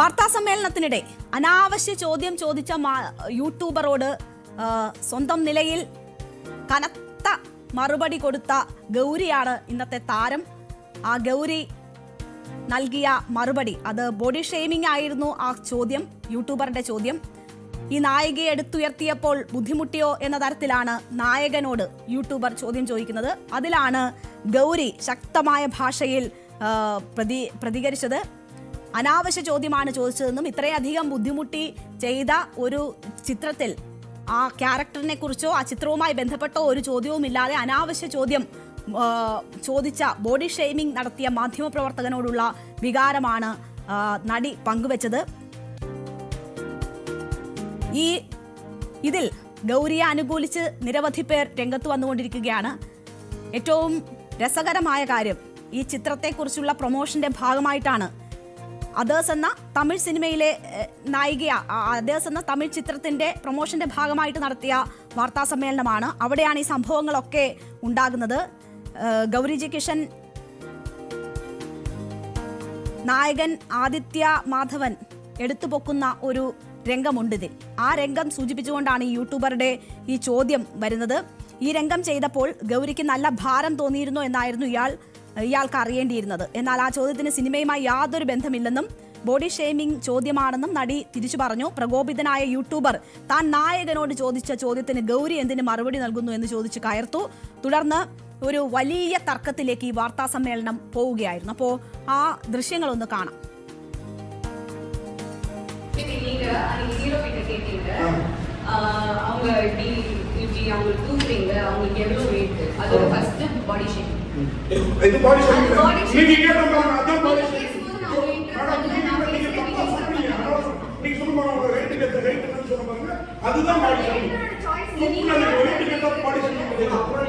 വാർത്താ സമ്മേളനത്തിനിടെ അനാവശ്യ ചോദ്യം ചോദിച്ച യൂട്യൂബറോട് സ്വന്തം നിലയിൽ കനത്ത മറുപടി കൊടുത്ത ഗൗരിയാണ് ഇന്നത്തെ താരം. ആ ഗൗരി നൽകിയ മറുപടി അത് ബോഡി ഷെയ്മിംഗ് ആയിരുന്നു ആ ചോദ്യം യൂട്യൂബറിന്റെ ചോദ്യം. ഈ നായികയെ എടുത്തുയർത്തിയപ്പോൾ ബുദ്ധിമുട്ടിയോ എന്ന തരത്തിലാണ് നായകനോട് യൂട്യൂബർ ചോദ്യം ചോദിക്കുന്നത്. അതിലാണ് ഗൗരി ശക്തമായ ഭാഷയിൽ പ്രതി പ്രതികരിച്ചത്. അനാവശ്യ ചോദ്യമാണ് ചോദിച്ചതെന്നും ഇത്രയധികം ബുദ്ധിമുട്ടി ചെയ്ത ഒരു ചിത്രത്തിൽ ആ ക്യാരക്ടറിനെ കുറിച്ചോ ആ ചിത്രവുമായി ബന്ധപ്പെട്ടോ ഒരു ചോദ്യവും ഇല്ലാതെ അനാവശ്യ ചോദ്യം ചോദിച്ച ബോഡി ഷെയ്മിംഗ് നടത്തിയ മാധ്യമപ്രവർത്തകനോടുള്ള വികാരമാണ് നടി പങ്കുവച്ചത്. ഈ ഇതിൽ ഗൗരിയെ അനുകൂലിച്ച് നിരവധി പേർ രംഗത്ത് വന്നുകൊണ്ടിരിക്കുകയാണ്. ഏറ്റവും രസകരമായ കാര്യം ഈ ചിത്രത്തെക്കുറിച്ചുള്ള പ്രൊമോഷന്റെ ഭാഗമായിട്ടാണ് അതേഴ്സ് എന്ന തമിഴ് സിനിമയിലെ നായിക അതേഴ്സ് എന്ന തമിഴ് ചിത്രത്തിന്റെ പ്രൊമോഷന്റെ ഭാഗമായിട്ട് നടത്തിയ വാർത്താ സമ്മേളനമാണ്. അവിടെയാണ് ഈ സംഭവങ്ങളൊക്കെ ഉണ്ടാകുന്നത്. ഗൗരിജി കിഷൻ നായകൻ ആദിത്യ മാധവൻ എടുത്തുപൊക്കുന്ന ഒരു രംഗമുണ്ടിതിൽ ആ രംഗം സൂചിപ്പിച്ചുകൊണ്ടാണ് ഈ യൂട്യൂബറുടെ ഈ ചോദ്യം വരുന്നത്. ഈ രംഗം ചെയ്തപ്പോൾ ഗൗരിക്ക് നല്ല ഭാരം തോന്നിയിരുന്നു എന്നായിരുന്നു ഇയാൾ ഇയാൾക്ക് അറിയേണ്ടിയിരുന്നത് എന്നാൽ ആ ചോദ്യത്തിന് സിനിമയുമായി യാതൊരു ബന്ധമില്ലെന്നും ബോഡി ഷെയ്മിംഗ് ചോദ്യമാണെന്നും നടി തിരിച്ചു പറഞ്ഞു പ്രകോപിതനായ യൂട്യൂബർ താൻ നായകനോട് ചോദിച്ച ചോദ്യത്തിന് ഗൗരി എന്തിന് മറുപടി നൽകുന്നു എന്ന് ചോദിച്ച് കയർത്തു തുടർന്ന് ഒരു വലിയ തർക്കത്തിലേക്ക് ഈ വാർത്താ സമ്മേളനം പോവുകയായിരുന്നു അപ്പോൾ ആ ദൃശ്യങ്ങളൊന്ന് കാണാം இது நீங்க அன்னைக்கு ஹீரோ கிட்ட கேட்டீங்க ஆஹ் அவங்க கேஜி அவங்களுக்கு தூக்குறீங்க அவங்களுக்கு எவ்வளோ வெயிட் அதோட ஃபர்ஸ்ட் பாடி ஷேப் இது பாடி ஷேப் நீங்க கேட்ட மாதிரி பாடி ஷேப் நீங்க சொல்லுங்க உங்க வெயிட் கேட்ட வெயிட் சொன்ன அதுதான் பாடி ஷேப் நீங்க வெயிட் கேட்ட பாடி ஷேப்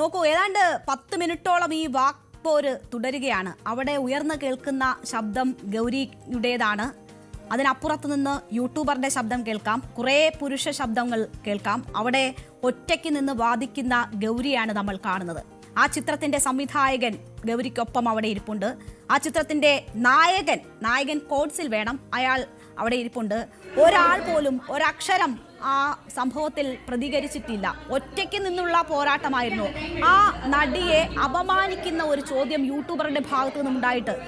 നോക്കൂ ഏതാണ്ട് പത്ത് മിനിറ്റോളം ഈ വാക്പോര് തുടരുകയാണ്. അവിടെ ഉയർന്നു കേൾക്കുന്ന ശബ്ദം ഗൗരിയുടേതാണ്. അതിനപ്പുറത്ത് നിന്ന് യൂട്യൂബറിന്റെ ശബ്ദം കേൾക്കാം. കുറേ പുരുഷ ശബ്ദങ്ങൾ കേൾക്കാം. അവിടെ ഒറ്റയ്ക്ക് നിന്ന് വാദിക്കുന്ന ഗൗരിയാണ് നമ്മൾ കാണുന്നത്. ആ ചിത്രത്തിന്റെ സംവിധായകൻ ഗൗരിക്കൊപ്പം അവിടെ ഇരിപ്പുണ്ട്. ആ ചിത്രത്തിന്റെ നായകൻ നായകൻ കോഡ്സിൽ വേണം അയാൾ അവിടെ ഇരിപ്പുണ്ട്. ഒരാൾ പോലും ഒരക്ഷരം ആ സംഭവത്തിൽ പ്രതികരിച്ചിട്ടില്ല. ഒറ്റയ്ക്ക് നിന്നുള്ള പോരാട്ടമായിരുന്നു. ആ നടിയെ അപമാനിക്കുന്ന ഒരു ചോദ്യം യൂട്യൂബറുടെ ഭാഗത്തു നിന്നുണ്ടായിട്ട്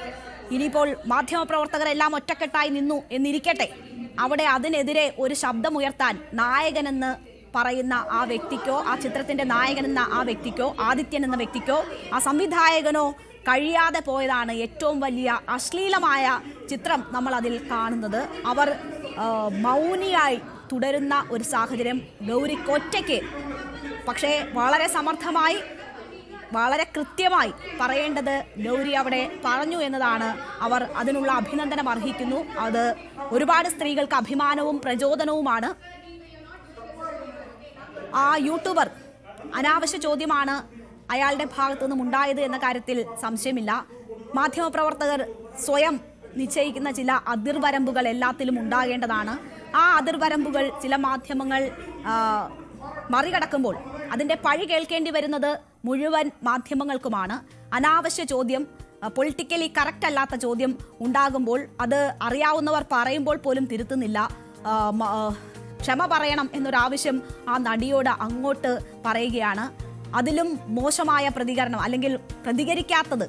ഇനിയിപ്പോൾ മാധ്യമപ്രവർത്തകരെല്ലാം ഒറ്റക്കെട്ടായി നിന്നു എന്നിരിക്കട്ടെ. അവിടെ അതിനെതിരെ ഒരു ശബ്ദമുയർത്താൻ നായകനെന്ന് പറയുന്ന ആ വ്യക്തിക്കോ ആ ചിത്രത്തിന്റെ എന്ന ആ വ്യക്തിക്കോ ആദിത്യൻ എന്ന വ്യക്തിക്കോ ആ സംവിധായകനോ കഴിയാതെ പോയതാണ് ഏറ്റവും വലിയ അശ്ലീലമായ ചിത്രം നമ്മൾ അതിൽ കാണുന്നത്. അവർ മൗനിയായി തുടരുന്ന ഒരു സാഹചര്യം ഗൗരിക്കൊറ്റയ്ക്ക് പക്ഷേ വളരെ സമർത്ഥമായി വളരെ കൃത്യമായി പറയേണ്ടത് ഗൗരി അവിടെ പറഞ്ഞു എന്നതാണ്. അവർ അതിനുള്ള അഭിനന്ദനം അർഹിക്കുന്നു. അത് ഒരുപാട് സ്ത്രീകൾക്ക് അഭിമാനവും പ്രചോദനവുമാണ്. ആ യൂട്യൂബർ അനാവശ്യ ചോദ്യമാണ് അയാളുടെ ഭാഗത്തു നിന്നും ഉണ്ടായത് എന്ന കാര്യത്തിൽ സംശയമില്ല. മാധ്യമപ്രവർത്തകർ സ്വയം നിശ്ചയിക്കുന്ന ചില അതിർവരമ്പുകൾ എല്ലാത്തിലും ഉണ്ടാകേണ്ടതാണ്. ആ അതിർവരമ്പുകൾ ചില മാധ്യമങ്ങൾ മറികടക്കുമ്പോൾ അതിന്റെ പഴി കേൾക്കേണ്ടി വരുന്നത് മുഴുവൻ മാധ്യമങ്ങൾക്കുമാണ്. അനാവശ്യ ചോദ്യം പൊളിറ്റിക്കലി കറക്റ്റ് അല്ലാത്ത ചോദ്യം ഉണ്ടാകുമ്പോൾ അത് അറിയാവുന്നവർ പറയുമ്പോൾ പോലും തിരുത്തുന്നില്ല. ക്ഷമ പറയണം എന്നൊരാവശ്യം ആ നടിയോട് അങ്ങോട്ട് പറയുകയാണ്. അതിലും മോശമായ പ്രതികരണം അല്ലെങ്കിൽ പ്രതികരിക്കാത്തത്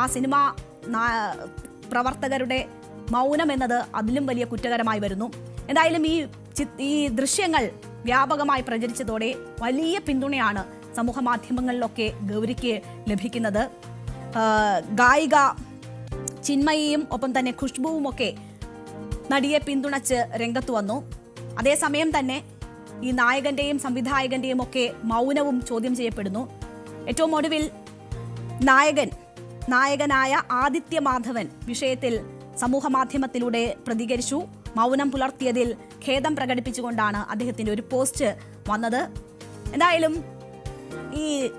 ആ സിനിമ പ്രവർത്തകരുടെ മൗനം എന്നത് അതിലും വലിയ കുറ്റകരമായി വരുന്നു. എന്തായാലും ഈ ഈ ദൃശ്യങ്ങൾ വ്യാപകമായി പ്രചരിച്ചതോടെ വലിയ പിന്തുണയാണ് സമൂഹ മാധ്യമങ്ങളിലൊക്കെ ഗൗരിക്ക് ലഭിക്കുന്നത്. ഗായിക ചിന്മയിയും ഒപ്പം തന്നെ ഖുഷ്ബുവും ഒക്കെ നടിയെ പിന്തുണച്ച് രംഗത്ത് വന്നു. അതേസമയം തന്നെ ഈ നായകന്റെയും സംവിധായകന്റെയും ഒക്കെ മൗനവും ചോദ്യം ചെയ്യപ്പെടുന്നു. ഏറ്റവും ഒടുവിൽ നായകൻ നായകനായ ആദിത്യ മാധവൻ വിഷയത്തിൽ സമൂഹ മാധ്യമത്തിലൂടെ പ്രതികരിച്ചു. മൗനം പുലർത്തിയതിൽ ഖേദം പ്രകടിപ്പിച്ചുകൊണ്ടാണ് അദ്ദേഹത്തിന്റെ ഒരു പോസ്റ്റ് വന്നത്. എന്തായാലും ഈ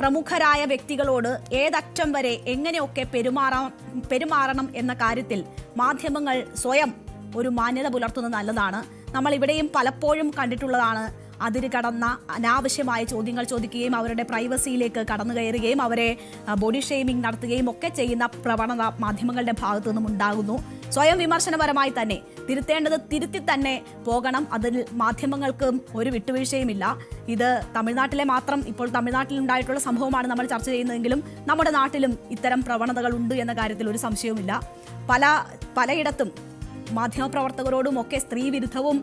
പ്രമുഖരായ വ്യക്തികളോട് ഏതറ്റം വരെ എങ്ങനെയൊക്കെ പെരുമാറാം പെരുമാറണം എന്ന കാര്യത്തിൽ മാധ്യമങ്ങൾ സ്വയം ഒരു മാന്യത പുലർത്തുന്നത് നല്ലതാണ്. നമ്മൾ ഇവിടെയും പലപ്പോഴും കണ്ടിട്ടുള്ളതാണ്. അതിര് കടന്ന അനാവശ്യമായ ചോദ്യങ്ങൾ ചോദിക്കുകയും അവരുടെ പ്രൈവസിയിലേക്ക് കടന്നു കയറുകയും അവരെ ബോഡി ഷെയ്മിംഗ് നടത്തുകയും ഒക്കെ ചെയ്യുന്ന പ്രവണത മാധ്യമങ്ങളുടെ ഭാഗത്തു നിന്നും ഉണ്ടാകുന്നു. സ്വയം വിമർശനപരമായി തന്നെ തിരുത്തേണ്ടത് തിരുത്തി തന്നെ പോകണം. അതിൽ മാധ്യമങ്ങൾക്കും ഒരു വിട്ടുവീഴ്ചയുമില്ല. ഇത് തമിഴ്നാട്ടിലെ മാത്രം ഇപ്പോൾ തമിഴ്നാട്ടിൽ ഉണ്ടായിട്ടുള്ള സംഭവമാണ് നമ്മൾ ചർച്ച ചെയ്യുന്നതെങ്കിലും നമ്മുടെ നാട്ടിലും ഇത്തരം പ്രവണതകൾ ഉണ്ട് എന്ന കാര്യത്തിൽ ഒരു സംശയവുമില്ല. പല പലയിടത്തും മാധ്യമപ്രവർത്തകരോടും ഒക്കെ സ്ത്രീവിരുദ്ധവും വിരുദ്ധവും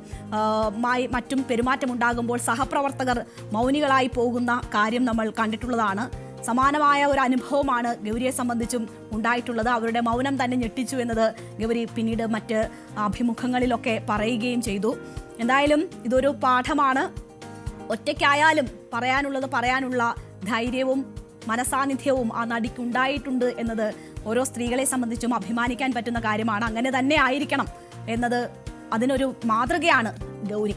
മായി മറ്റും പെരുമാറ്റമുണ്ടാകുമ്പോൾ സഹപ്രവർത്തകർ മൗനികളായി പോകുന്ന കാര്യം നമ്മൾ കണ്ടിട്ടുള്ളതാണ്. സമാനമായ ഒരു അനുഭവമാണ് ഗൗരിയെ സംബന്ധിച്ചും ഉണ്ടായിട്ടുള്ളത്. അവരുടെ മൗനം തന്നെ ഞെട്ടിച്ചു എന്നത് ഗൗരി പിന്നീട് മറ്റ് അഭിമുഖങ്ങളിലൊക്കെ പറയുകയും ചെയ്തു. എന്തായാലും ഇതൊരു പാഠമാണ്. ഒറ്റയ്ക്കായാലും പറയാനുള്ളത് പറയാനുള്ള ധൈര്യവും മനസാന്നിധ്യവും ആ നടിക്ക് ഉണ്ടായിട്ടുണ്ട് എന്നത് ഓരോ സ്ത്രീകളെ സംബന്ധിച്ചും അഭിമാനിക്കാൻ പറ്റുന്ന കാര്യമാണ്. അങ്ങനെ തന്നെ ആയിരിക്കണം എന്നത് അതിനൊരു മാതൃകയാണ് ഗൗരി.